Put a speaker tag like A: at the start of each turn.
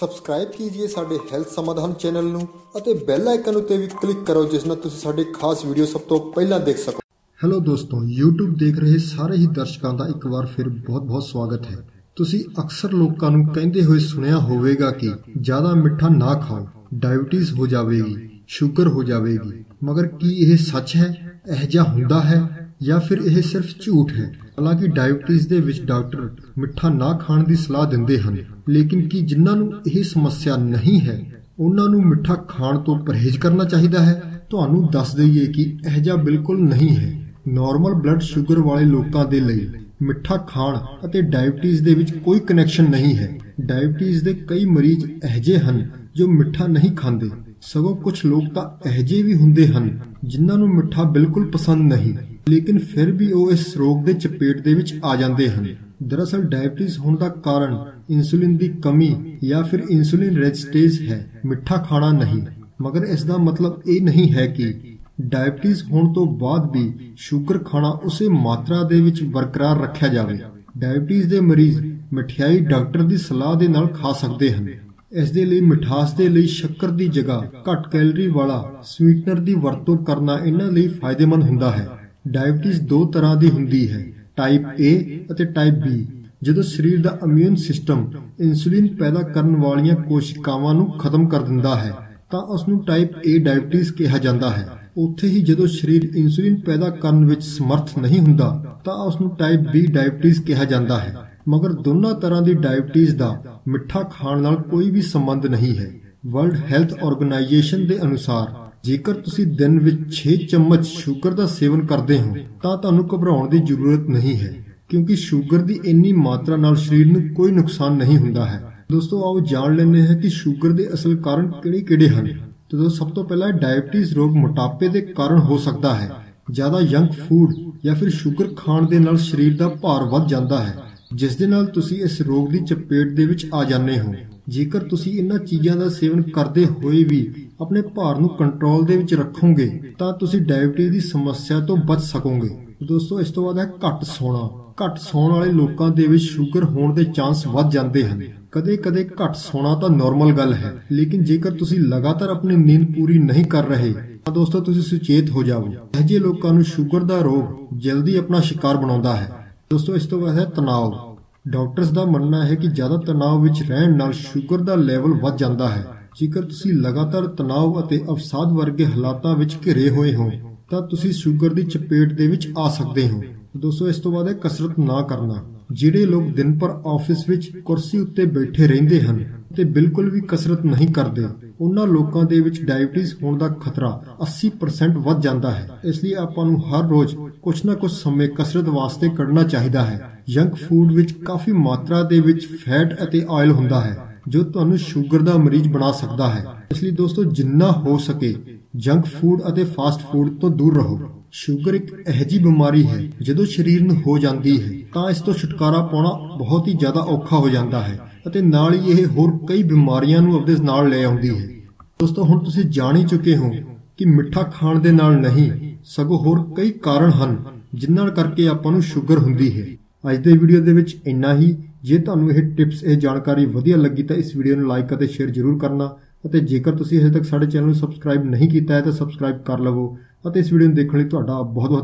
A: Subscribe ਕੀजिए ਸਾਡੇ health ਸਮਾਧਾਨ channel ਨੂੰ ਅਤੇ ਬੈਲ ਆਈਕਨ ਉੱਤੇ ਵੀ ਕਲਿੱਕ ਕਰੋ, ਜਿਸ ਨਾਲ ਤੁਸੀਂ ਸਾਡੇ ਖਾਸ ਵੀਡੀਓ ਸਭ ਤੋਂ ਪਹਿਲਾਂ ਦੇਖ ਸਕੋ। ਹੈਲੋ ਦੋਸਤੋ, YouTube ਦੇਖ ਰਹੇ ਸਾਰੇ ਹੀ ਦਰਸ਼ਕਾਂ ਦਾ ਇੱਕ ਵਾਰ ਫਿਰ ਬਹੁਤ-ਬਹੁਤ ਸਵਾਗਤ ਹੈ। ਤੁਸੀਂ ਅਕਸਰ ਲੋਕਾਂ ਨੂੰ ਕਹਿੰਦੇ ਹੋਏ ਸੁਣਿਆ ਹੋਵੇਗਾ ਕਿ ਜ਼ਿਆਦਾ ਮਿੱਠਾ ਨਾ ਖਾਓ ਡਾਇਬੀਟੀਜ਼ ਹੋ ਜਾਵੇਗੀ ਸ਼ੂਗਰ ਹੋ ਜਾਵੇਗੀ। ਮਗਰ ਕੀ ਇਹ ਸੱਚ ਹੈ? ਇਹ ਜਿਹਾ ਹੁੰਦਾ ਹੈ? ਜਾਂ ਫਿਰ ਇਹ ਸਿਰਫ ਝੂਠ ਹੈ। ਹਾਲਾਂਕਿ ਡਾਇਬਟੀਜ਼ ਦੇ ਵਿੱਚ ਡਾਕਟਰ ਮਿੱਠਾ ਨਾ ਖਾਣ ਦੀ ਸਲਾਹ ਦਿੰਦੇ ਹਨ, ਲੇਕਿਨ ਕੀ ਜਿਨ੍ਹਾਂ ਨੂੰ ਇਹ ਸਮੱਸਿਆ ਨਹੀਂ ਹੈ, ਉਹਨਾਂ ਨੂੰ ਮਿੱਠਾ ਖਾਣ ਤੋਂ ਪਰਹੇਜ਼ ਕਰਨਾ ਚਾਹੀਦਾ ਹੈ? ਤੁਹਾਨੂੰ ਦੱਸ ਦਈਏ ਕਿ ਇਹ ਜਿਹਾ ਬਿਲਕੁਲ ਨਹੀਂ ਹੈ। ਨਾਰਮਲ ਬਲੱਡ ਸ਼ੂਗਰ ਵਾਲੇ ਲੋਕਾਂ ਦੇ ਲਈ ਮਿੱਠਾ ਖਾਣ ਅਤੇ ਡਾਇਬਟੀਜ਼ ਦੇ ਵਿੱਚ ਕੋਈ ਕਨੈਕਸ਼ਨ ਨਹੀਂ ਹੈ। ਡਾਇਬਟੀਜ਼ ਦੇ ਕਈ ਮਰੀਜ਼ ਅਜਿਹੇ ਹਨ ਜੋ ਮਿੱਠਾ ਨਹੀਂ ਖਾਂਦੇ। ਸਗੋਂ ਕੁਝ ਲੋਕ ਤਾਂ ਅਜਿਹੇ ਵੀ ਹੁੰਦੇ ਹਨ ਜਿਨ੍ਹਾਂ ਨੂੰ ਮਿੱਠਾ ਬਿਲਕੁਲ ਪਸੰਦ ਨਹੀਂ। ਲੇਕਿਨ ਫਿਰ ਵੀ ਉਹ ਇਸ ਰੋਗ ਦੇ ਚਪੇਟ ਦੇ ਵਿੱਚ ਆ ਜਾਂਦੇ ਹਨ। ਦਰਅਸਲ ਡਾਇਬੀਟੀਜ਼ ਹੋਣ ਦਾ ਕਾਰਨ ਇਨਸੂਲਿਨ ਦੀ ਕਮੀ ਜਾਂ ਫਿਰ ਇਨਸੂਲਿਨ ਰੈਜ਼ਿਸਟੈਂਸ ਹੈ, ਮਿੱਠਾ ਖਾਣਾ ਨਹੀਂ। ਮਗਰ ਇਸ ਦਾ ਮਤਲਬ ਇਹ ਨਹੀਂ ਹੈ ਕਿ ਡਾਇਬੀਟੀਜ਼ ਹੋਣ ਤੋਂ ਬਾਅਦ ਵੀ ਸ਼ੂਗਰ ਖਾਣਾ ਉਸੇ ਮਾਤਰਾ ਦੇ ਵਿੱਚ ਬਰਕਰਾਰ ਰੱਖਿਆ ਜਾਵੇ। ਡਾਇਬੀਟੀਜ਼ ਦੇ ਮਰੀਜ਼ ਮਠਿਆਈ ਡਾਕਟਰ ਦੀ ਸਲਾਹ ਦੇ ਨਾਲ ਖਾ ਸਕਦੇ ਹਨ। ਇਸ ਦੇ ਲਈ ਮਿਠਾਸ ਦੇ ਲਈ ਸ਼ੱਕਰ ਦੀ ਜਗ੍ਹਾ ਘੱਟ ਕੈਲਰੀ ਵਾਲਾ ਸਵੀਟਨਰ ਦੀ ਵਰਤੋਂ ਕਰਨਾ ਇਹਨਾਂ ਲਈ ਫਾਇਦੇਮੰਦ ਹੁੰਦਾ ਹੈ। ਡਾਇਬੀਟੀਜ਼ ਦੋ ਤਰ੍ਹਾਂ ਦੀ ਹੁੰਦੀ ਹੈ, ਟਾਈਪ A ਅਤੇ ਟਾਈਪ B, ਜਦੋਂ ਸਰੀਰ ਦਾ ਇਮਿਊਨ ਸਿਸਟਮ ਇਨਸੂਲਿਨ ਪੈਦਾ ਕਰਨ ਵਾਲੀਆਂ ਕੋਸ਼ਿਕਾਵਾਂ ਨੂੰ ਖਤਮ ਕਰ ਦਿੰਦਾ ਹੈ, ਤਾਂ ਉਸ ਨੂੰ ਟਾਈਪ A ਡਾਇਬੀਟੀਜ਼ ਕਿਹਾ ਜਾਂਦਾ ਹੈ। ਉੱਥੇ ਹੀ ਜਦੋਂ ਸਰੀਰ ਇਨਸੂਲਿਨ ਪੈਦਾ ਕਰਨ ਵਿੱਚ ਸਮਰਥ ਨਹੀਂ ਹੁੰਦਾ, ਤਾਂ ਉਸ ਨੂੰ ਟਾਈਪ B ਡਾਇਬੀਟੀਜ਼ ਕਿਹਾ ਜਾਂਦਾ ਹੈ। ਮਗਰ ਦੋਨਾਂ ਤਰ੍ਹਾਂ ਦੀ ਡਾਇਬੀਟੀਜ਼ ਦਾ ਮਿੱਠਾ ਖਾਣ ਨਾਲ ਕੋਈ ਵੀ ਸੰਬੰਧ ਨਹੀਂ ਹੈ। ਵਰਲਡ ਹੈਲਥ ਆਰਗੇਨਾਈਜੇਸ਼ਨ ਦੇ ਅਨੁਸਾਰ ਜੇਕਰ ਤੁਸੀਂ ਦਿਨ ਵਿੱਚ 6 ਚਮਚ ਸ਼ੂਗਰ ਦਾ ਸੇਵਨ ਕਰਦੇ ਹੋ, ਤਾਂ ਤੁਹਾਨੂੰ ਘਬਰਾਉਣ ਦੀ ਜ਼ਰੂਰਤ ਨਹੀਂ ਹੈ, ਕਿਉਂਕਿ ਸ਼ੂਗਰ ਦੀ ਇੰਨੀ ਮਾਤਰਾ ਨਾਲ ਸਰੀਰ ਨੂੰ ਕੋਈ ਨੁਕਸਾਨ ਨਹੀਂ ਹੁੰਦਾ ਹੈ। ਦੋਸਤੋ, ਆਓ ਜਾਣ ਲੈਂਦੇ ਹਾਂ ਕਿ ਸ਼ੂਗਰ ਦੇ ਅਸਲ ਕਾਰਨ ਕਿਹੜੇ-ਕਿਹੜੇ ਹਨ। ਤਦੋਂ ਸਭ ਤੋਂ ਪਹਿਲਾਂ ਡਾਇਬੀਟੀਜ਼ ਰੋਗ ਮੋਟਾਪੇ ਦੇ ਕਾਰਨ ਹੋ ਸਕਦਾ ਹੈ। ਜ਼ਿਆਦਾ ਜੰਕ ਫੂਡ ਜਾਂ ਫਿਰ ਸ਼ੂਗਰ ਖਾਣ ਦੇ ਨਾਲ ਸਰੀਰ ਦਾ ਭਾਰ ਵੱਧ ਜਾਂਦਾ ਹੈ, ਜਿਸ ਦੇ ਨਾਲ ਤੁਸੀਂ ਇਸ ਰੋਗ ਦੀ ਚਪੇਟ ਦੇ ਵਿੱਚ ਆ ਜਾਂਦੇ ਹੋ। ਜੇਕਰ ਤੁਸੀਂ ਇਹਨਾਂ ਚੀਜ਼ਾਂ ਦਾ ਸੇਵਨ ਕਰਦੇ ਹੋਏ ਵੀ ਆਪਣੇ ਭਾਰ ਨੂੰ ਕੰਟਰੋਲ ਦੇ ਵਿੱਚ ਰੱਖੋਗੇ, ਤਾਂ ਤੁਸੀਂ ਡਾਇਬੀਟੀਜ਼ ਦੀ ਸਮੱਸਿਆ ਤੋਂ ਬਚ ਸਕੋਗੇ। ਦੋਸਤੋ, ਇਸ ਤੋਂ ਬਾਅਦ ਹੈ ਘੱਟ ਸੌਣਾ। ਘੱਟ ਸੌਣ ਵਾਲੇ ਲੋਕਾਂ ਦੇ ਵਿੱਚ ਸ਼ੂਗਰ ਹੋਣ ਦੇ ਚਾਂਸ ਵੱਧ ਜਾਂਦੇ ਹਨ। ਕਦੇ-ਕਦੇ ਘੱਟ ਸੌਣਾ ਤਾਂ ਨਾਰਮਲ ਗੱਲ ਹੈ, ਲੇਕਿਨ ਜੇਕਰ ਤੁਸੀਂ ਲਗਾਤਾਰ ਆਪਣੀ ਨੀਂਦ ਪੂਰੀ ਨਹੀਂ ਕਰ ਰਹੇ, ਤਾਂ ਦੋਸਤੋ, ਤੁਸੀਂ ਸੁਚੇਤ ਹੋ ਜਾਓ ਅਜਿਹੇ ਲੋਕਾਂ ਨੂੰ ਸ਼ੂਗਰ ਦਾ ਰੋਗ ਜਲਦੀ ਆਪਣਾ ਸ਼ਿਕਾਰ ਬਣਾਉਂਦਾ ਹੈ। ਦੋਸਤੋ, ਇਸ ਤੋਂ ਬਾਅਦ ਹੈ ਤਣਾਅ। ਡਾਕਟਰਸ ਦਾ ਮੰਨਣਾ ਹੈ ਕਿ ਜ਼ਿਆਦਾ ਤਣਾਅ ਵਿੱਚ ਰਹਿਣ ਨਾਲ ਸ਼ੂਗਰ ਦਾ ਲੈਵਲ ਵੱਧ ਜਾਂਦਾ ਹੈ। ਜੇਕਰ ਤੁਸੀਂ ਲਗਾਤਾਰ ਤਣਾਅ ਅਤੇ ਅਵਸਾਦ ਵਰਗੇ ਹਾਲਾਤਾਂ ਵਿੱਚ ਘਿਰੇ ਹੋਏ ਹੋ, ਤਾਂ ਤੁਸੀਂ ਸ਼ੂਗਰ ਦੀ ਚਪੇਟ ਦੇ ਵਿੱਚ ਆ ਸਕਦੇ ਹੋ। ਦੋਸਤੋ, ਇਸ ਤੋਂ ਬਾਅਦ ਹੈ ਕਸਰਤ ਨਾ ਕਰਨਾ। ਜਿਹੜੇ ਲੋਕ ਦਿਨ ਭਰ ਆਫਿਸ ਵਿੱਚ ਕੁਰਸੀ ਉੱਤੇ ਬੈਠੇ ਰਹਿੰਦੇ ਹਨ ਤੇ ਬਿਲਕੁਲ ਵੀ ਕਸਰਤ ਨਹੀਂ ਕਰਦੇ, ਉਹਨਾਂ ਲੋਕਾਂ ਦੇ ਵਿੱਚ ਡਾਇਬੀਟੀਜ਼ ਹੋਣ ਦਾ ਖਤਰਾ 80% ਵੱਧ ਜਾਂਦਾ ਹੈ। ਇਸ ਲਈ ਆਪਾਂ ਨੂੰ ਹਰ ਰੋਜ਼ ਕੁਝ ਨਾ ਕੁਝ ਸਮੇਂ ਕਸਰਤ ਵਾਸਤੇ ਕੱਢਣਾ ਚਾਹੀਦਾ ਹੈ। ਜੰਕ ਫੂਡ ਵਿੱਚ ਕਾਫੀ ਮਾਤਰਾ ਦੇ ਵਿੱਚ ਫੈਟ ਅਤੇ ਆਇਲ ਹੁੰਦਾ ਹੈ, ਜੋ ਤੁਹਾਨੂੰ ਸ਼ੂਗਰ ਦਾ ਮਰੀਜ਼ ਬਣਾ ਸਕਦਾ ਹੈ। ਇਸ ਲਈ ਦੋਸਤੋ, ਜਿੰਨਾ ਹੋ ਸਕੇ ਜੰਕ ਫੂਡ ਅਤੇ ਫਾਸਟ ਫੂਡ ਤੋਂ ਦੂਰ ਰਹੋ। ਸ਼ੂਗਰ ਇੱਕ ਅਜਿਹੀ ਬਿਮਾਰੀ ਹੈ, ਜਦੋਂ ਸਰੀਰ ਨੂੰ ਹੋ ਜਾਂਦੀ ਹੈ, ਤਾਂ ਇਸ ਤੋਂ ਛੁਟਕਾਰਾ ਪਾਉਣਾ ਬਹੁਤ ਹੀ ਜ਼ਿਆਦਾ ਔਖਾ ਹੋ ਜਾਂਦਾ ਹੈ ਅਤੇ ਨਾਲ ਹੀ ਇਹ ਹੋਰ ਕਈ ਬਿਮਾਰੀਆਂ ਨੂੰ ਆਪਣੇ ਨਾਲ ਲੈ ਆਉਂਦੀ ਹੈ। ਦੋਸਤੋ, ਹੁਣ ਤੁਸੀਂ ਜਾਣ ਹੀ ਚੁੱਕੇ ਹੋ ਕਿ ਮਿੱਠਾ ਖਾਣ ਦੇ ਨਾਲ ਨਹੀਂ, ਸਗੋਂ ਹੋਰ ਕਈ ਕਾਰਨ ਹਨ ਜਿਨ੍ਹਾਂ ਕਰਕੇ ਆਪਾਂ ਨੂੰ ਸ਼ੂਗਰ ਹੁੰਦੀ ਹੈ। ਅੱਜ ਦੇ ਵੀਡੀਓ ਦੇ ਵਿੱਚ ਇੰਨਾ ਹੀ। ਜੇ ਤੁਹਾਨੂੰ ਇਹ ਟਿਪਸ, ਇਹ ਜਾਣਕਾਰੀ ਵਧੀਆ ਲੱਗੀ ਤਾਂ ਇਸ ਵੀਡੀਓ ਨੂੰ ਲਾਈਕ ਅਤੇ ਸ਼ੇਅਰ ਜ਼ਰੂਰ ਕਰਨਾ ਅਤੇ ਜੇਕਰ ਤੁਸੀਂ ਹਜੇ ਤੱਕ ਸਾਡੇ ਚੈਨਲ ਨੂੰ ਸਬਸਕ੍ਰਾਈਬ ਨਹੀਂ ਕੀਤਾ ਹੈ ਤਾਂ ਸਬਸਕ੍ਰਾਈਬ ਕਰ ਲਵੋ ਅਤੇ ਇਸ ਵੀਡੀਓ ਨੂੰ ਦੇਖਣ ਲਈ ਤੁਹਾਡਾ ਬਹੁਤ ਬਹੁਤ